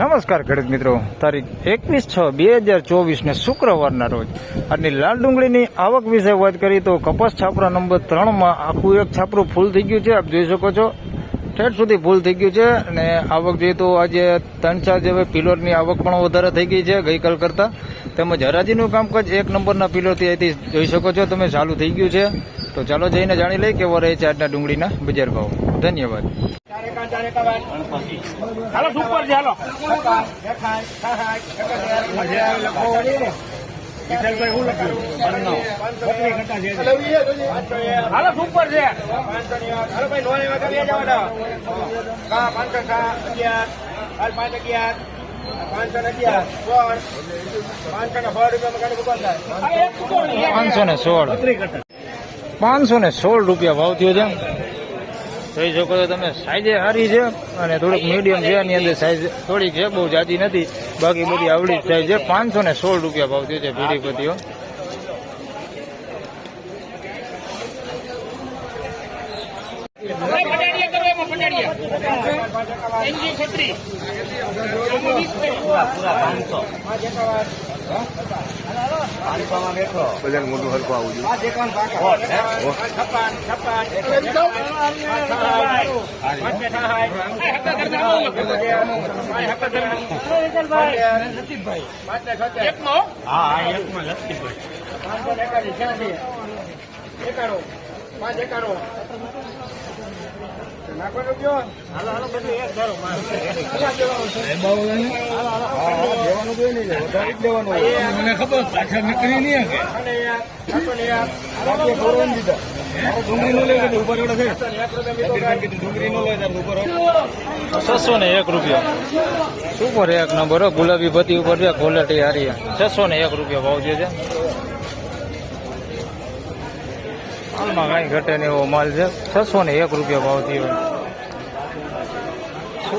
નમસ્કાર ખેડૂત મિત્રો. તારીખ એકવીસ છ બે હજાર ચોવીસને શુક્રવારના રોજ. આજની લાલ ડુંગળીની આવક વિશે વાત કરી તો કપાસ છાપરા નંબર ત્રણમાં આખું એક છાપરું ફૂલ થઈ ગયું છે. આપ જોઈ શકો છો. ઠેઠ સુધી ફૂલ થઈ ગયું છે અને આવક જોઈએ તો આજે ત્રણ ચાર જેવા પિલોરની આવક પણ વધારે થઈ ગઈ છે ગઈકાલ કરતાં. તેમજ હરાજીનું કામકાજ એક નંબરના પિલરથી અહીંથી જોઈ શકો છો. તમે ચાલુ થઈ ગયું છે. તો ચાલો જઈને જાણી લઈએ કેવો રહે છે આજના ડુંગળીના બજાર ભાવ. ધન્યવાદ. હાલો સુપર છે હાલો. હાલો સુપર છે. આ એક સુપર છે. પાંચસો ને સોળ. પાંચસો ને સોળ રૂપિયા ભાવ થયો છે જોઈ શકો છો તમે સાઈઝે સારી છે અને થોડીક મીડિયમ છે, એની અંદર સાઈઝ થોડીક છે, બહુ જાજી નથી. બાકી બધી આવડી સાઈઝ છે. પાંચસો ને સોળ રૂપિયા ભાવ થયો છે ભીડી પતિઓ પટાડીએ કરો એમાં પટાડીએ. એનજી છત્રી. આમાં હાલો. બધાને મોટું હરખું આવવું મને ખબર પાછા નીકળી નહીં છસો ને એક રૂપિયા. સુપર એક નંબર ગુલાબી પતિ ઉપર છે ક્વોલિટી હારી છસો ને એક રૂપિયા ભાવ જે છે. હાલમાં કાંઈ ઘટે ને એવો માલ છે. છસો ને એક રૂપિયા ભાવ થયો.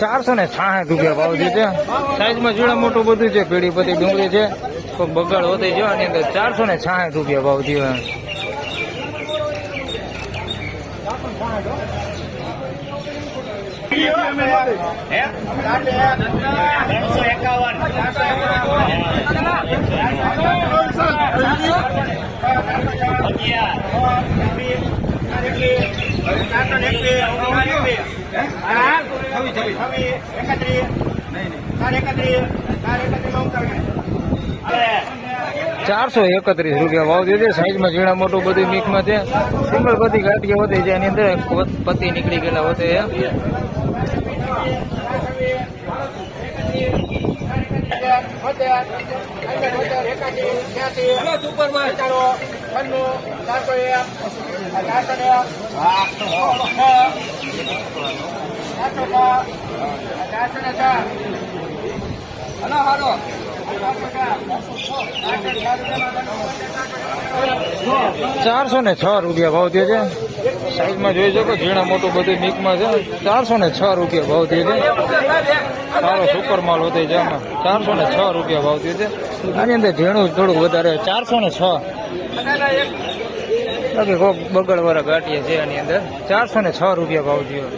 ચારસો ને છાસઠ રૂપિયા ભાવ છે છે સાઈઝમાં જોડા મોટું બધું છે પેઢી પતિ ડુંગળી છે. કોઈ બગાડ હોતી છે આની અંદર ચારસો ને છાસઠ રૂપિયા ભાવ થયો ચારસો એકત્રીસ રૂપિયા ભાવ દીધે સાઈઝમાં ઝીણા મોટું બધું મિક્સમાં છે. સિંગલ પતિ ગાંઠિયા હોતે એની અંદર પતિ નીકળી ગયેલા હોતે છે ચારસો ને છ રૂપિયા ભાવ થયો છે. સાઈઝમાં જોઈ શકો, ઝીણા મોટું બધું મીકમાં છે. ચારસો ને છ રૂપિયા ભાવ થયો છે. સારો સુપર માલ વધે છે આમાં. ચારસો ને છ રૂપિયા ભાવ થયો છે. આની અંદર ઝીણું થોડુંક વધારે ચારસો ને છ. બાકી કોક બગડ વાળા ગાંઠિયા છે આની અંદર. ચારસો ને છ રૂપિયા ભાવ થયો.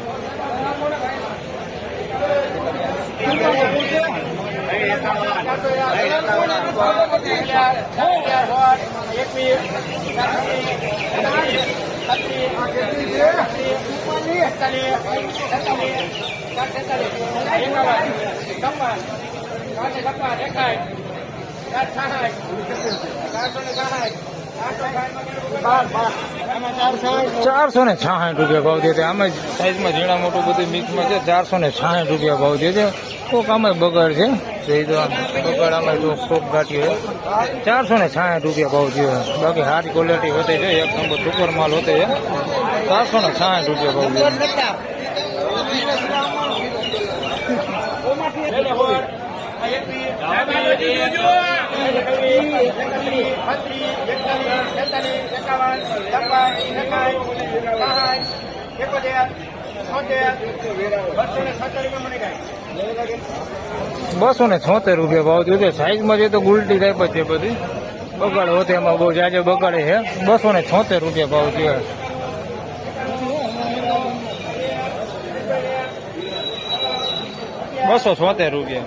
ચારસો ને છાસઠ રૂપિયા ભાવ દે છે. આમાં સાઈઝમાં ઝીણા મોટું બધું મિક્સમાં છે. ચારસો ને છાસઠ રૂપિયા ભાવ દે છે. કોક આમાં બગડ છે. જોઈ દો આમ બગાડામાં જો કોક ઘાટ્યો હોય. ચારસો ને છાસઠ રૂપિયા ભાવ થયો બાકી સારી ક્વોલિટી હોતે છે. એક નંબર સુપર માલ હોતે છે. ચારસો ને છાસઠ રૂપિયા ભાવ થયો. છે. બસો ને છોતેર રૂપિયા ભાવ થયો છે. સાઈઝમાં જે તો ગુલટી ટાઈપ જ બધી. બગાડ હોતે એમાં બહુ. જાજે બગાડે છે બસો ને છોતેર રૂપિયા ભાવ થયો. બસો છોતેર રૂપિયા.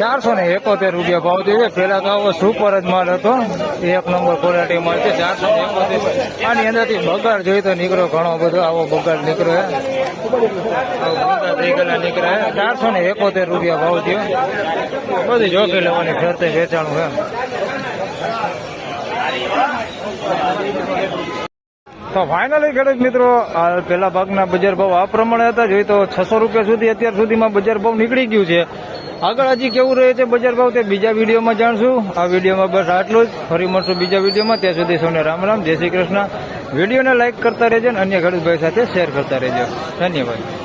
ચારસો ને એકોતેર રૂપિયા ભાવ થયો છે પેલા તો સુપર જ માલ હતો. એક નંબર ક્વોલિટી માલ છે, ચારસો ને એકોતેર આની અંદરથી બગાડ જોઈએ તો નીકળ્યો ઘણો બધો. આવો બગાડ નીકળ્યો બગાડ નીકળ્યા ચારસો ને એકોતેર રૂપિયા ભાવ થયો બધી જોખી લેવાની ફરતે વેચાણું હે. તો ફાઇનલી ખેડૂત મિત્રો, આ પેલા ભાગના બજાર ભાવ આ પ્રમાણે હતા. જોઈએ તો છસો રૂપિયા સુધી અત્યાર સુધીમાં બજાર ભાવ નીકળી ગયું છે. આગળ હજી કેવું રહે છે બજાર ભાવ તે બીજા વિડીયોમાં જાણશું. આ વિડીયોમાં બસ આટલું જ. ફરી મળશું બીજા વિડીયોમાં. ત્યાં સુધી સૌને રામ રામ. જય શ્રી કૃષ્ણ. વિડીયોને લાઇક કરતા રહેજો અને અન્ય ખેડૂતભાઈ સાથે શેર કરતા રહેજો. ધન્યવાદ.